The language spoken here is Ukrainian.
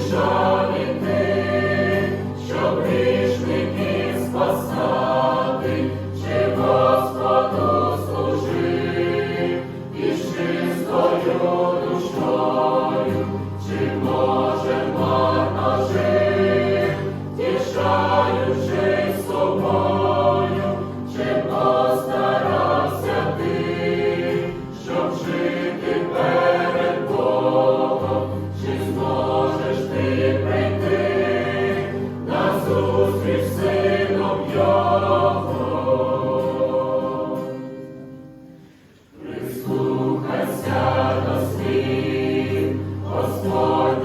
shine. Господь.